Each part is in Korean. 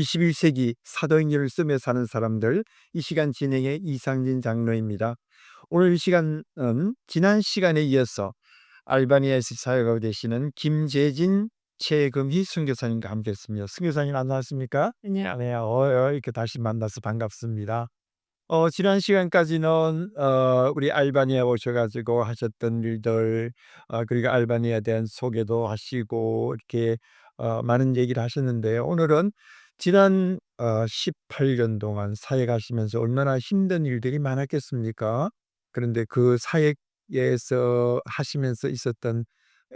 21세기 사도행전을 쓰며 사는 사람들 이 시간 진행의 이상진 장로입니다. 오늘 이 시간은 지난 시간에 이어서 알바니아에서 사역하고 계시는 김재진 최금희 선교사님과 함께했습니다. 선교사님 안녕하십니까? 안녕하세요. 어, 어, 이렇게 다시 만나서 반갑습니다. 어, 지난 시간까지는 어, 우리 알바니아 오셔가지고 하셨던 일들 어, 그리고 알바니아에 대한 소개도 하시고 이렇게 어, 많은 얘기를 하셨는데요. 오늘은 지난 어, 18년 동안 사역하시면서 얼마나 힘든 일들이 많았겠습니까? 그런데 그 사역에서 하시면서 있었던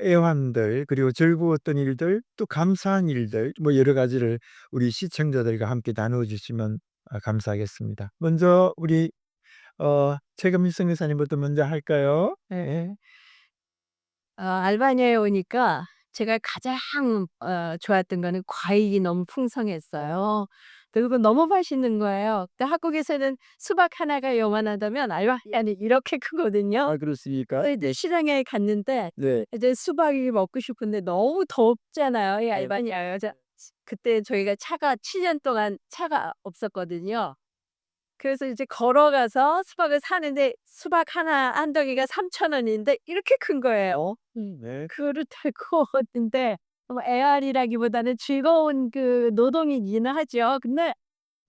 애환들 그리고 즐거웠던 일들 또 감사한 일들 뭐 여러 가지를 우리 시청자들과 함께 나누어 주시면 아, 감사하겠습니다. 먼저 우리 어, 최금희 선교사님부터 먼저 할까요? 예. 어 알바니아에 오니까 제가 가장 어 좋았던 거는 과일이 너무 풍성했어요. 그리고 너무 맛있는 거예요. 근데 한국에서는 수박 하나가 요만하다면 알바니아는 이렇게 크거든요. 아 그렇습니까? 이제 시장에 갔는데 네. 이제 수박이 먹고 싶은데 너무 덥잖아요, 이 네. 알바니아가. 그래서 그때 저희가 차가 7년 동안 차가 없었거든요. 그래서 이제 걸어가서 수박을 사는데 수박 하나 한 덩이가 3천 원인데 이렇게 큰 거예요. 네. 그거를 들고 오는데 뭐 애활이라기보다는 즐거운 그 노동이기는 하죠. 근데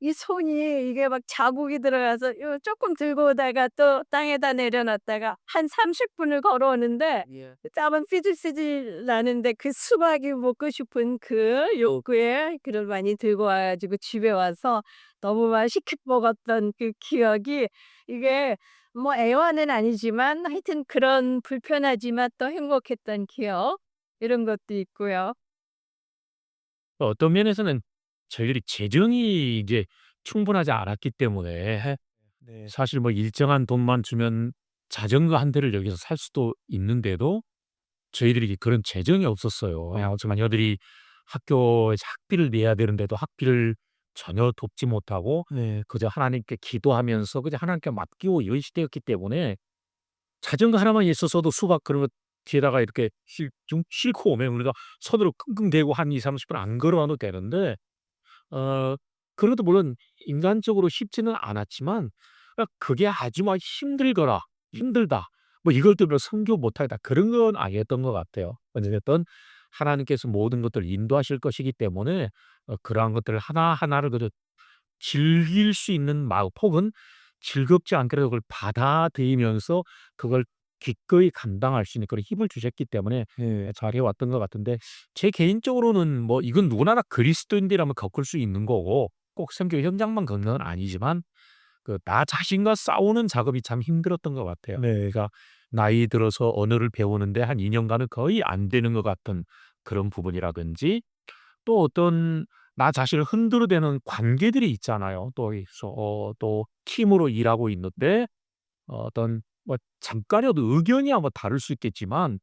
이 손이 이게 막 자국이 들어가서 요 쪼끔 들고 오다가 또 땅에다 내려놨다가 한 30 분을 걸어오는데 예. 땀은 삐질삐질 나는데 그 수박이 먹고 싶은 그 욕구에 그걸 많이 들고 와 가지고 집에 와서 너무 맛있게 먹었던 그 기억이 이게 뭐 애완은 아니지만 하여튼 그런 불편하지만 또 행복했던 기억 이런 것도 있고요. 어떤 면에서는 저희들이 재정이 이제 충분하지 않았기 때문에 네. 사실 뭐 일정한 돈만 주면 자전거 한 대를 여기서 살 수도 있는데도 저희들이 그런 재정이 없었어요. 어쩌면 여들이 학교에서 학비를 내야 되는데도 학비를 전혀 돕지 못하고 네. 그저 하나님께 기도하면서 그저 하나님께 맡기고 이런 시대였기 때문에 자전거 하나만 있었어도 수박 그런 거 뒤에다가 이렇게 실좀 싣고 오면 우리가 손으로 끙끙 대고 한 2-30 분 안 걸어 와도 되는데 어 그런 것도 물론 인간적으로 쉽지는 않았지만 어 그게 아주 막 힘들거나 힘들다 뭐 이것 때문에 선교 못 하겠다 그런 건 아니었던 것 같아요. 어찌 됐든 하나님께서 모든 것들을 인도하실 것이기 때문에 어 그러한 것들을 하나하나를 그저 즐길 수 있는 마음 혹은 즐겁지 않게라도 그걸 받아들이면서 그걸 기꺼이 감당할 수 있는 그런 힘을 주셨기 때문에 네. 잘해 왔던 것 같은데 제 개인적으로는 뭐 이건 누구나 다 그리스도인들이라면 겪을 수 있는 거고 꼭 선교 현장만 겪는 건 아니지만 그 나 자신과 싸우는 작업이 참 힘들었던 것 같아요. 네. 그러니까 나이 들어서 언어를 배우는데 한 2 년간은 거의 안 되는 것 같은 그런 부분이라든지 또 어떤 나 자신을 흔들어대는 관계들이 있잖아요. 또이소어또 팀으로 일하고 있는데 어 어떤 뭐 잠깐이라도 의견이 아마 다를 수 있겠지만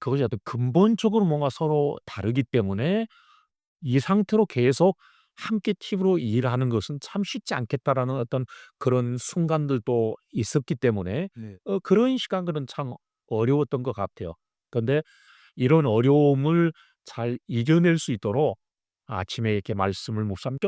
그것이 어떤 근본적으로 뭔가 서로 다르기 때문에 이 상태로 계속 함께 팀으로 일하는 것은 참 쉽지 않겠다라는 어떤 그런 순간들도 있었기 때문에 네. 어 그런 시간들은 참 어려웠던 것 같아요. 그런데 이런 어려움을 잘 이겨낼 수 있도록 아침에 이렇게 말씀을 묵상하면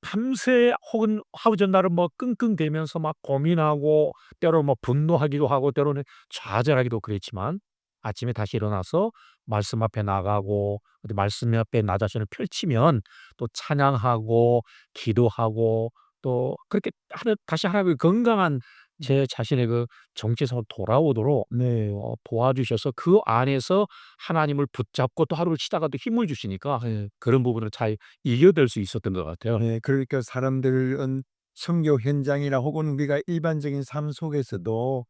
밤새 혹은 하루 전날은 뭐 끙끙대면서 막 고민하고 때로는 뭐 분노하기도 하고 때로는 좌절하기도 그랬지만 아침에 다시 일어나서 말씀 앞에 나가고 어디 말씀 앞에 나 자신을 펼치면 또 찬양하고 기도하고 또 그렇게 하나 다시 하나님의 건강한 제 자신의 그 정체성으로 돌아오도록 네. 어 도와주셔서 그 안에서 하나님을 붙잡고 또 하루를 치다가도 힘을 주시니까 네. 그런 부분을 잘 이겨낼 수 있었던 것 같아요. 네. 그러니까 사람들은 선교 현장이나 혹은 우리가 일반적인 삶 속에서도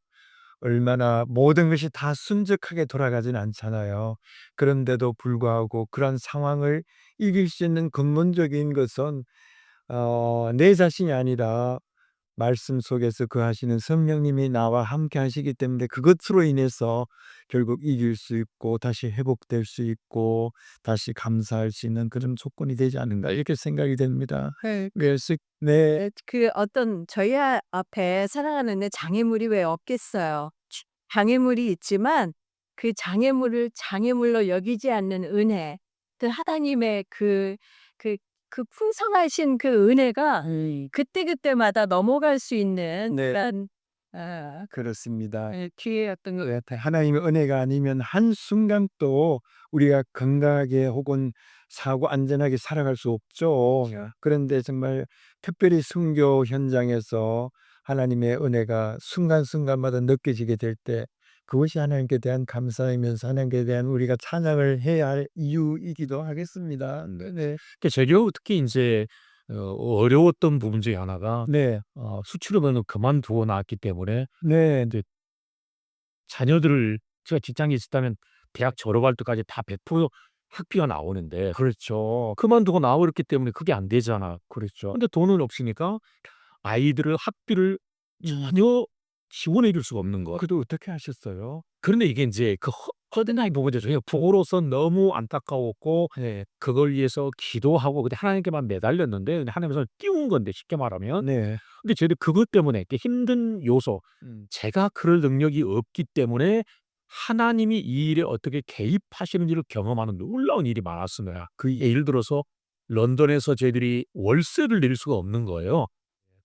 얼마나 모든 것이 다 순적하게 돌아가진 않잖아요. 그런데도 불구하고 그런 상황을 이길 수 있는 근본적인 것은 어 내 자신이 아니라 말씀 속에서 그 하시는 성령님이 나와 함께 하시기 때문에 그것으로 인해서 결국 이길 수 있고 다시 회복될 수 있고 다시 감사할 수 있는 그런 조건이 되지 않는가 이렇게 생각이 됩니다. 네. 그래서 네. 네, 그 어떤 저희 아 앞에 살아가는 데 장애물이 왜 없겠어요. 장애물이 있지만 그 장애물을 장애물로 여기지 않는 은혜, 그 하나님의 그 그 그 풍성하신 그 은혜가 그때그때마다 넘어갈 수 있는 네. 그런 아 그렇습니다. 예 기회였던 것 네, 하나님의 은혜가 아니면 한순간도 우리가 건강하게 혹은 사고 안전하게 살아갈 수 없죠. 그런데 정말 특별히 순교 현장에서 하나님의 은혜가 순간순간마다 느껴지게 될 때 그것이 하나님께 대한 감사이면서 하나님께 대한 우리가 찬양을 해야 할 이유이기도 하겠습니다. 네네. 그 제가 특히 인제 어 어려웠던 부분 중에 하나가 네. 어 수출업을 그만두고 나왔기 때문에 네. 인제 자녀들을 제가 직장에 있었다면 대학 졸업할 때까지 다 100% 학비가 나오는데 그렇죠. 그만두고 버렸기 때문에 그게 안 되잖아. 그렇죠. 근데 돈은 없으니까 아이들을 학비를 전혀 지원해 줄 수가 없는 거야. 그래도 어떻게 하셨어요? 그런데 이게 인제 그 허 허드나이 부분이죠. 저희가 부모로서 너무 안타까웠고 네. 그걸 위해서 기도하고 근데 하나님께만 매달렸는데 근데 하나님께서 띄운 건데 쉽게 말하면. 네. 근데 저희들 그것 때문에 그 힘든 요소 음. 제가 그럴 능력이 없기 때문에 하나님이 이 일에 어떻게 개입하시는지를 경험하는 놀라운 일이 많았습니다. 그 예를 들어서 런던에서 저희들이 월세를 낼 수가 없는 거예요.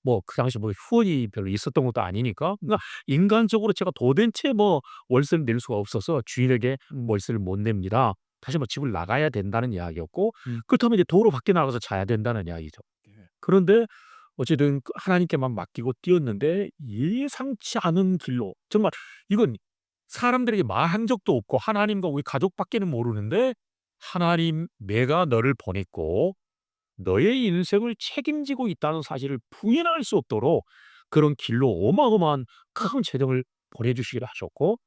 뭐 그 당시에 뭐 후원이 별로 있었던 것도 아니니까. 그러니까 인간적으로 제가 도대체 뭐 월세를 낼 수가 없어서 주인에게 월세를 못 냅니다. 다시 뭐 집을 나가야 된다는 이야기였고 음. 그렇다면 이제 도로 밖에 나가서 자야 된다는 이야기죠. 그런데 어쨌든 그 하나님께만 맡기고 뛰었는데 예상치 않은 길로 정말 이건 사람들에게 말한 적도 없고 하나님과 우리 가족밖에는 모르는데 "하나님 내가 너를 보냈고 너의 인생을 책임지고 있다는 사실을 부인할 수 없도록 그런 길로 어마어마한 큰 재정을 보내 주시기를 하셨고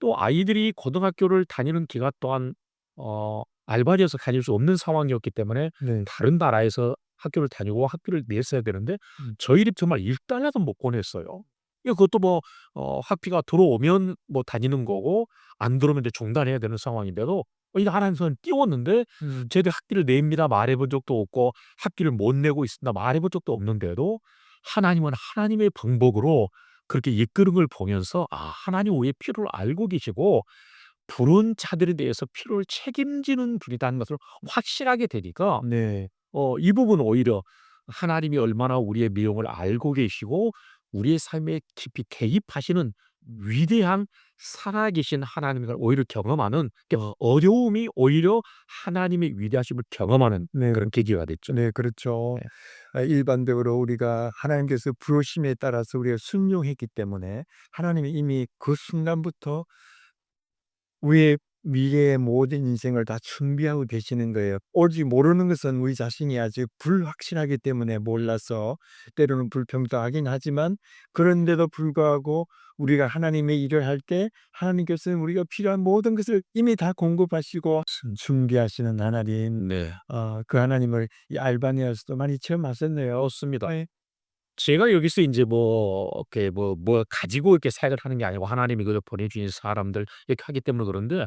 또 아이들이 고등학교를 다니는 기간 동안 어 알바리에서 다닐 수 없는 상황이었기 때문에 네. 다른 나라에서 학교를 다니고 학비를 냈어야 되는데 음. 저희들이 정말 1 달러도 못 보냈어요. 예 그것도 뭐 어 학비가 들어오면 뭐 다니는 거고 안 들어오면 이제 중단해야 되는 상황인데도 어 이게 하나님께서는 띄웠는데 음. 저희들이 학비를 냅니다 말해 본 적도 없고 학비를 못 내고 있습니다 말해 본 적도 없는데도 하나님은 하나님의 방법으로 그렇게 이끄는 걸 보면서 아 하나님 우리의 필요를 알고 계시고 부른 자들에 대해서 필요를 책임지는 분이다는 것을 확실하게 되니까 네. 어 이 부분은 오히려 하나님이 얼마나 우리의 미움을 알고 계시고 우리의 삶에 깊이 개입하시는 위대한 살아계신 하나님을 오히려 경험하는 어 어려움이 오히려 하나님의 위대하심을 경험하는 네. 그런 계기가 됐죠. 네 그렇죠. 네. 아 일반적으로 우리가 하나님께서 부르심에 따라서 우리가 순종했기 때문에 하나님이 이미 그 순간부터 우리의 미래의 모든 인생을 다 준비하고 계시는 거예요. 오직 모르는 것은 우리 자신이 아직 불확실하기 때문에 몰라서 때로는 불평등하긴 하지만 그런데도 불구하고 우리가 하나님의 일을 할 때 하나님께서는 우리가 필요한 모든 것을 이미 다 공급하시고 준 준비하시는 하나님. 네. 어 그 하나님을 이 알바니아에서도 많이 체험하셨네요. 맞습니다. 네. 제가 여기서 인제 뭐 이렇게 뭐 뭐 가지고 이렇게 사역을 하는 게 아니고 하나님이 그저 보내 주신 사람들 이렇게 하기 때문에 그런데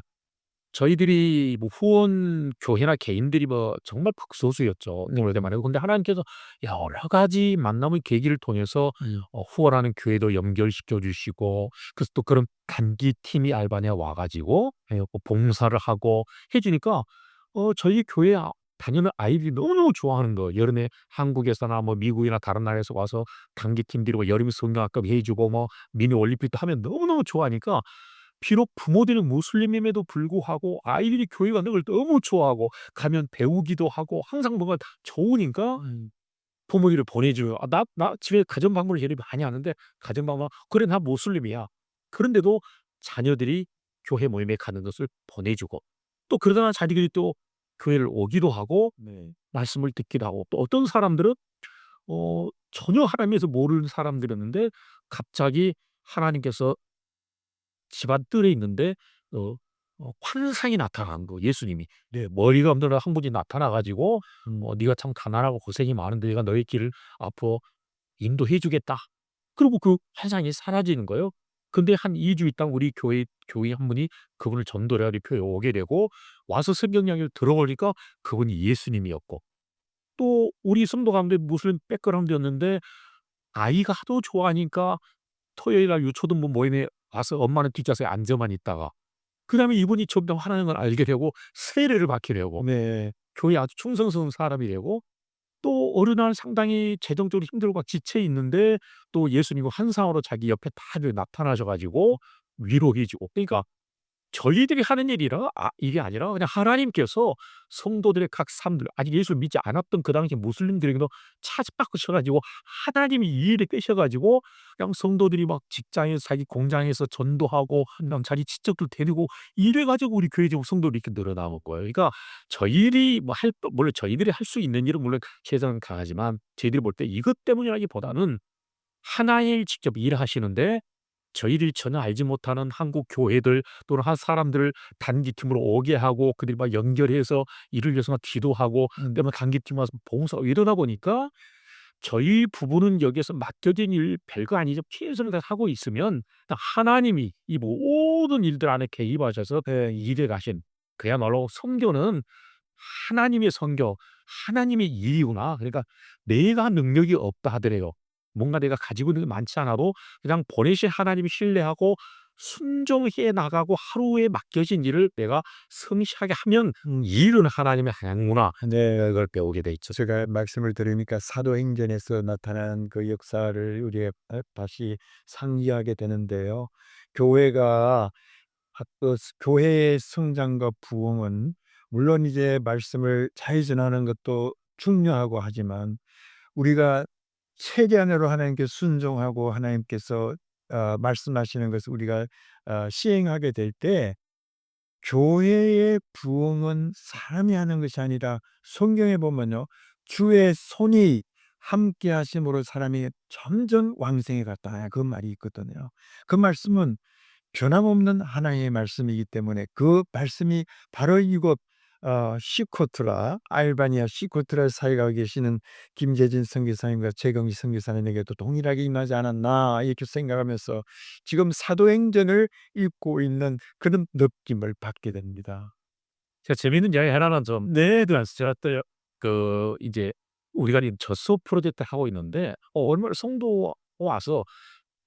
저희들이 뭐 후원 교회나 개인들이 뭐 정말 극소수였죠. 그때 말이에요. 근데 하나님께서 여러 가지 만남의 계기를 통해서 음. 어 후원하는 교회도 연결시켜 주시고 그래서 또 그런 단기 팀이 알바니아 와 가지고 예 뭐 봉사를 하고 해 주니까 어 저희 교회 아 다니는 아이들이 너무너무 좋아하는 거예요. 여름에 한국에서나 뭐 미국이나 다른 나라에서 와서 단기 팀들이 뭐 여름 성경학급 해 주고 뭐 미니 올림픽도 하면 너무너무 좋아하니까 비록 부모들은 무슬림임에도 불구하고 아이들이 교회 가는 걸 너무 좋아하고 가면 배우기도 하고 항상 뭔가 다 좋으니까 음. 부모님을 보내 줘요. 아 나 나 집에 가정 방문을 저희들이 많이 하는데 가정 방문 "그래 나 무슬림이야." 그런데도 자녀들이 교회 모임에 가는 것을 보내 주고 또 그러다가 자기들이 또 교회를 오기도 하고 네. 말씀을 듣기도 하고 또 어떤 사람들은 어 전혀 하나님에서 모르는 사람들이었는데 갑자기 하나님께서 집안 뜰에 있는데 어 어 환상이 나타난 거 예수님이. 네 머리가 없는 한 분이 나타나 가지고 음. 어 "네가 참 가난하고 고생이 많은데 내가 너의 길을 앞으로 인도해 주겠다." 그리고 그 환상이 사라지는 거예요. 근데 한 2주 있다가 우리 교회 교인 한 분이 그분을 전도를 교회에 오게 되고 와서 성경 이야기를 들어보니까 그분이 예수님이었고 또 우리 성도 가운데 무슬림 백그라운드였는데 아이가 하도 좋아하니까 토요일 날 유초등부 모임에 와서 엄마는 뒷좌석에 앉아만 있다가 그다음에 이분이 점점 하나님을 알게 되고 세례를 받게 되고 네. 교회에 아주 충성스러운 사람이 되고 또 어느 날 상당히 재정적으로 힘들고 막 지쳐 있는데 또 예수님이 환상으로 자기 옆에 딱 이렇게 나타나셔 가지고 위로해 주고 그러니까 저희들이 하는 일이라 아 이게 아니라 그냥 하나님께서 성도들의 각 삶들 아직 예수를 믿지 않았던 그 당시 무슬림들에게도 찾아바꾸셔 가지고 하나님이 이 일을 끄셔 가지고 그냥 성도들이 막 직장에서 자기 공장에서 전도하고 한다음 자기 친척들 데리고 이래 가지고 우리 교회 지금 성도들이 이렇게 늘어나온 거예요. 그러니까 저희들이 뭐 할 물론 저희들이 할 수 있는 일은 물론 세상은 강하지만 저희들이 볼 때 이것 때문이라기보다는 하나의 직접 일하시는데 저희들이 전혀 알지 못하는 한국 교회들 또는 한 사람들을 단기팀으로 오게 하고 그들이 막 연결해서 이를 위해서 막 기도하고 음. 그다음에 단기팀 와서 봉사하고 이러다 보니까 저희 부부는 여기에서 맡겨진 일 별거 아니죠. 최선을 다해서 하고 있으면 하나님이 이 모든 일들 안에 개입하셔서 네. 일해 가신 그야말로 선교는 하나님의 선교, 하나님의 일이구나. 그러니까 내가 능력이 없다 하더라도 뭔가 내가 가지고 있는 게 많지 않아도 그냥 보내신 하나님을 신뢰하고 순종해 나가고 하루에 맡겨진 일을 내가 성실하게 하면 음. 이 일은 하나님의 행구나. 네. 그걸 배우게 돼 있죠. 제가 말씀을 들으니까 사도행전에서 나타난 그 역사를 우리가 아 다시 상기하게 되는데요. 교회가 그 교회의 성장과 부흥은 물론 이제 말씀을 잘 전하는 것도 중요하고 하지만 우리가 최대한으로 하나님께 순종하고 하나님께서 어 말씀하시는 것을 우리가 어 시행하게 될 때 교회의 부흥은 사람이 하는 것이 아니라 성경에 보면요. 주의 손이 함께 하심으로 사람이 점점 왕성해 갔다. 그 말이 있거든요. 그 말씀은 변함없는 하나님의 말씀이기 때문에 그 말씀이 바로 이곳 어 시코트라 알바니아 시코트라에 살고 계시는 김재진 선교사님과 최경희 선교사님에게도 동일하게 임하지 않았나 이렇게 생각하면서 지금 사도행전을 읽고 있는 그런 느낌을 받게 됩니다. 제가 재미있는 이야기 하나는 좀 네. 제가 또그 이제 우리가 이 젖소 프로젝트 하고 있는데 어 얼마 성도 와서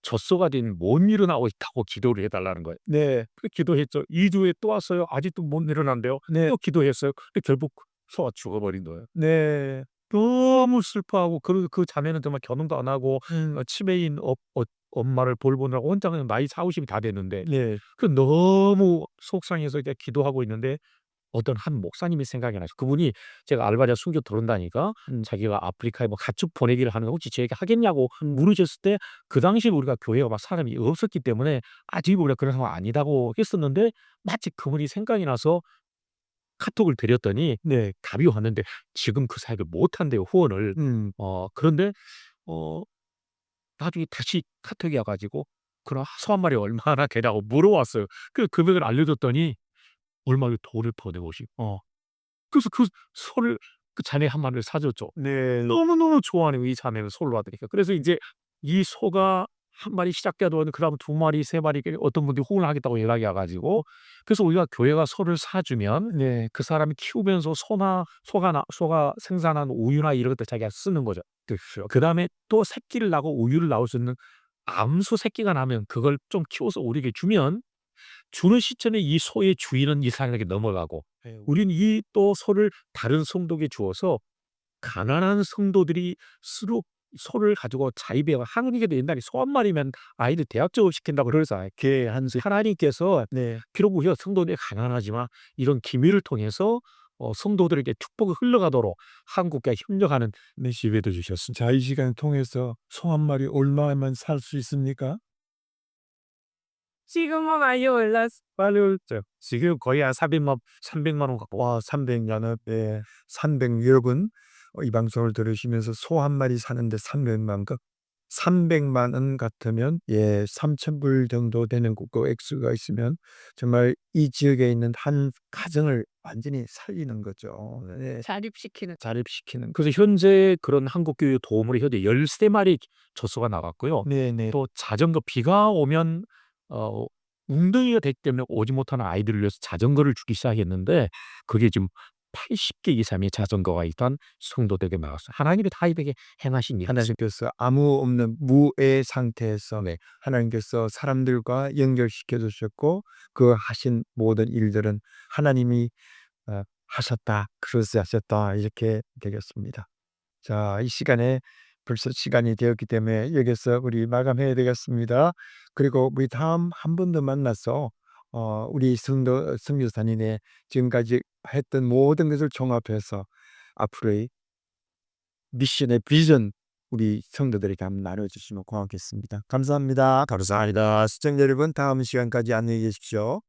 젖소가 된 못 일어나고 있다고 기도를 해 달라는 거예요. 네. 그 기도했죠. 2 주에 또 왔어요. 아직도 못 일어난대요. 네. 또 기도했어요. 근데 결국 소가 죽어버린 거예요. 네. 너무 슬퍼하고 그 그 자매는 정말 결혼도 안 하고 음. 어 치매인 어 어 엄마를 돌보느라고 혼자 그냥 나이 40-50이 다 됐는데 네. 그 너무 속상해서 이제 기도하고 있는데 어떤 한 목사님이 생각이 나서 그분이 제가 알바니아 순교 들어온다니까 음. 자기가 아프리카에 뭐 가축 보내기를 하는 거 혹시 저에게 하겠냐고 물으셨을 때 그 당시에 우리가 교회가 막 사람이 없었기 때문에 아직 우리가 그런 상황 아니다고 했었는데 마치 그분이 생각이 나서 카톡을 드렸더니 네. 답이 왔는데 지금 그 사역을 못 한대요, 후원을. 음. 어 그런데 어 나중에 다시 카톡이 와 가지고 그럼 소한 마리에 얼마나 되냐고 물어왔어요. 그 금액을 알려줬더니 얼마를 돈을 보내고 싶 어. 그래서 그 소를 그 자네 한 마리를 사 줬죠. 네. 너무너무 좋아하는 이 자매는 소를 받으니까. 그래서 이제 이 소가 한 마리 시작돼도 그 다음 2 마리, 3 마리 그 어떤 분들이 후원을 하겠다고 연락이 와 가지고 그래서 우리가 교회가 소를 사 주면 네. 그 사람이 키우면서 소나 소가 나 소가 생산한 우유나 이런 것들 자기가 쓰는 거죠. 그렇죠. 그 다음에 또 새끼를 낳고 우유를 나올 수 있는 암소 새끼가 나면 그걸 좀 키워서 우리에게 주면 주는 시점에 이 소의 주인은 이 사람에게 넘어가고 네. 우리는 이또 소를 다른 성도에게 주어서 가난한 성도들이 스로 소를 가지고 자입해 한국에도 옛날에 소 한 마리면 아이들 대학 졸업시킨다고 그러잖아요. 개 한수. 하나님께서 네. 비록 우리가 성도들이 가난하지만 이런 기밀을 통해서 어 성도들에게 축복이 흘러가도록 한국과 협력하는 네. 기회도 주셨습니다. 자, 이 시간을 통해서 소 한 마리 얼마면 살수 있습니까? 지금은 많이 올랐 빨리 올죠. 지금 거의 한 400만 300만 원 갖고 와 300만 원. 네. 300 여러분 어이 방송을 들으시면서 소 한 마리 사는데 300만 그 300만 원 같으면 예3,000불 정도 되는 그그 액수가 있으면 정말 이 지역에 있는 한 가정을 완전히 살리는 거죠. 네. 자립시키는. 자립시키는 그래서 현재 그런 한국 교회 도움으로 현재 13 마리 젖소가 나갔고요. 네네. 또 자전거 비가 오면 어 웅덩이가 됐기 때문에 오지 못하는 아이들을 위해서 자전거를 주기 시작했는데 그게 지금 80개 이상의 자전거가 있던 성도들에게 나갔어요. 하나님이 다 이에게 행하신 일. 하나님께서 아무 없는 무의 상태에서 네. 하나님께서 사람들과 연결시켜 주셨고 그 하신 모든 일들은 하나님이 어 하셨다. 그러시하셨다. 이렇게 되겠습니다. 자 이 시간에 벌써 시간이 되었기 때문에 여기서 우리 마감해야 되겠습니다. 그리고 우리 다음 한 번 더 만나서 어 우리 성도 선교사님의 지금까지 했던 모든 것을 종합해서 앞으로의 미션의 비전 우리 성도들에게 한번 나눠 주시면 고맙겠습니다. 감사합니다. 감사합니다. 시청자 여러분 다음 시간까지 안녕히 계십시오.